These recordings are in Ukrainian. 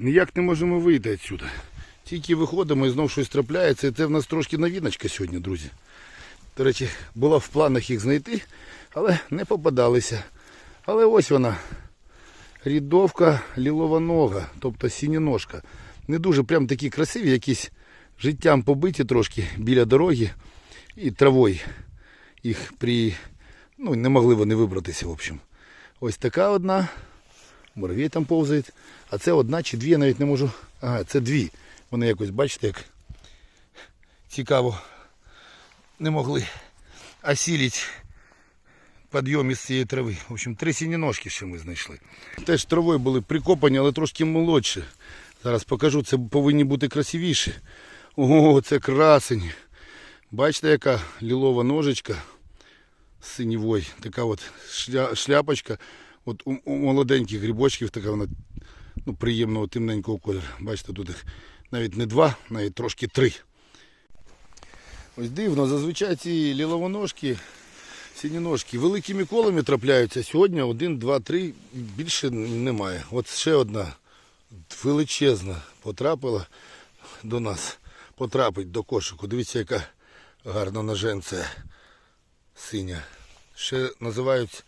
ніяк не можемо вийти відсюди. Тільки виходимо і знов щось трапляється. І це в нас трошки новіночка сьогодні, друзі. До речі, було в планах їх знайти, але не попадалися. Але ось вона. Рідовка лілова нога, тобто сініножка. Не дуже прям такі красиві, якісь життям побиті трошки біля дороги і травою. Їх при... ну, не могли вони вибратися, в общем. Ось така одна. Муравей там повзає. А це одна чи дві, я навіть не можу. Ага, це дві. Вони якось, бачите, як цікаво не могли осілити підйом із цієї трави. В общем, три сініножки ще ми знайшли. Теж травою були прикопані, але трошки молодші. Зараз покажу, це повинні бути красивіші. Ого, це красень. Бачите, яка лілова ножичка синівой. Така от шля, шляпочка. От у, у молоденьких грибочків така вона ну, приємного темненького кольору. Бачите, тут їх навіть не два, навіть трошки три. Ось дивно, зазвичай ці ліловоножки, синіножки великими колами трапляються. Сьогодні один, два, три, більше немає. От ще одна величезна потрапила до нас, потрапить до кошику. Дивіться, яка гарна ноженця синя. Ще називають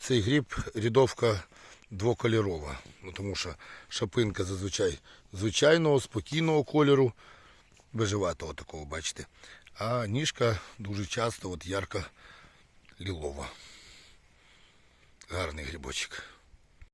цей гриб рядовка двокольорова. Ну, тому що шапинка зазвичай звичайного, спокійного кольору, виживатого такого, бачите. А ніжка дуже часто от ярко лілова. Гарний грибочок.